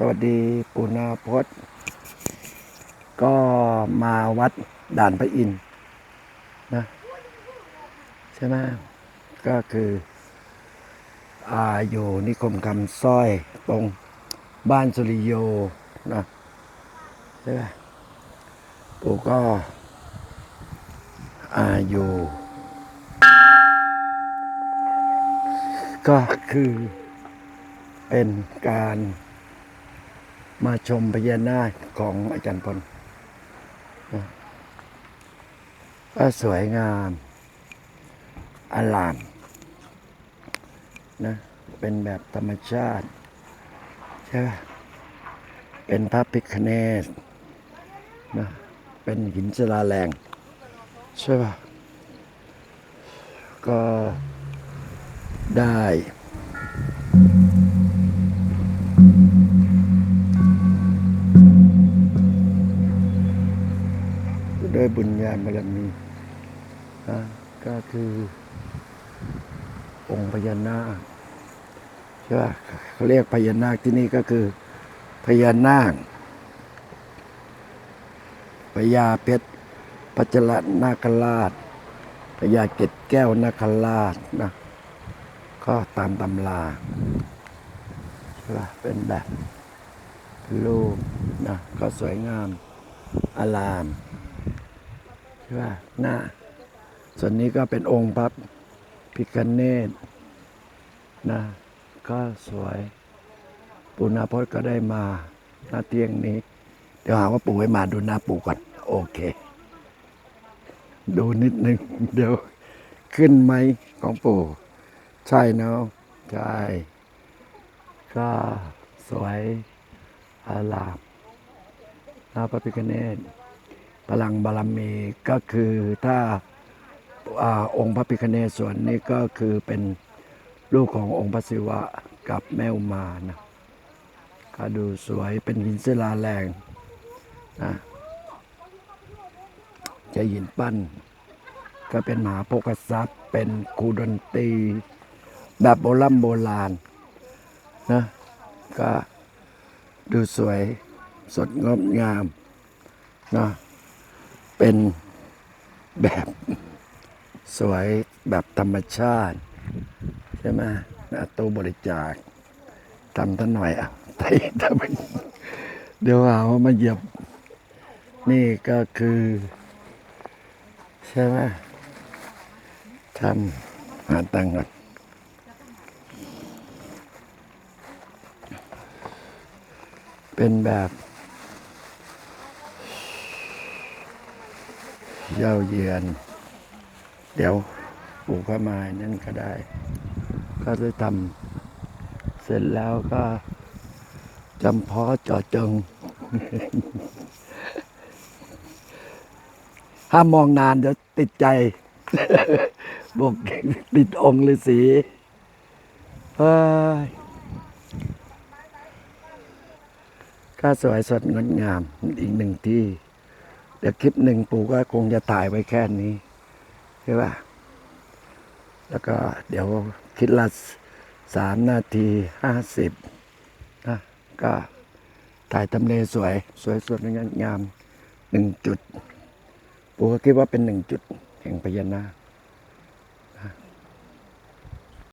สวัสดีปุณาพจน์ ก็มาวัดด่านพระอินทร์นะใช่ไหมก็คืออาอยู่นิคมคำสร้อยตรงบ้านสุริโยนะใช่ไหมปู่ก็อาอยู่ก็คือเป็นการ มาชมพญานาคของอาจารย์พลนะสวยงามอลามนะเป็นแบบธรรมชาติ ใช่ไหมเป็นพระพิคเนศนะเป็นหินศิลาแรง ใช่ป่ะก็ได้ ด้วยบุญญาบารมีนะก็คือองค์พญานาคใช่ป่ะเขาเรียกพญานาคที่นี่ก็คือพญานาคพญาเพชรพัชรนาคราชพญาเกตแก้วนาคราชนะก็ตามตำราใช่ป่ะเป็นแบบรูปนะก็สวยงามอลาม ใช่ป่ะหน้า ส่วนนี้ก็เป็นองค์พระพิคเนตนะก็สวยปุณาพจน์ก็ได้มาหน้าเตียงนี้ เดี๋ยวหาว่าปู่ให้มาดูหน้าปู่ก่อน โอเค ดูนิดนึง เดี๋ยวขึ้นไหมของปู่ ใช่เนาะใช่ ก็สวยอาลามหน้าพระพิคเนต พลังบารมีก็คือถ้าอองค์พระพิคเนศส่วนนี้ก็คือเป็นลูกขององค์พระศิวะกับแม่อุมานะก็ดูสวยเป็นหินศิลาแรงนะจะหินปั้น ก็เป็นมหาโภคทรัพย์ เป็นครูดนตรีแบบโบราณโบราณนะก็ดูสวยสดงดงามนะ เป็นแบบสวยแบบธรรมชาติ ใช่ไหมตู้บริจาคทำท่านหน่อยอะไทยเดี๋ยวหาว่ามาเหยียบ นี่ก็คือ ใช่ไหมทำหาตังค์ก่อนเป็นแบบ เย้าเยือน เดี๋ยวปลูกข้ามานั่นก็ได้ ก็ได้ทำเสร็จแล้วก็จำเพาะเจอจง ห้ามมองนานเดี๋ยวติดใจบอกติดองค์ฤาษีเฮ้ยก็สวยสดงดงามอีกหนึ่งที่ เดี๋ยวคลิปหนึ่งปู่ก็คงจะถ่ายไว้แค่นี้ใช่ป่ะแล้วก็เดี๋ยวคิดละสามนาทีห้าสิบนะก็ถ่ายทำเลสวย สวยสดงดงามหนึ่งจุด ปู่ก็คิดว่าเป็นหนึ่งจุด แห่งพญานาค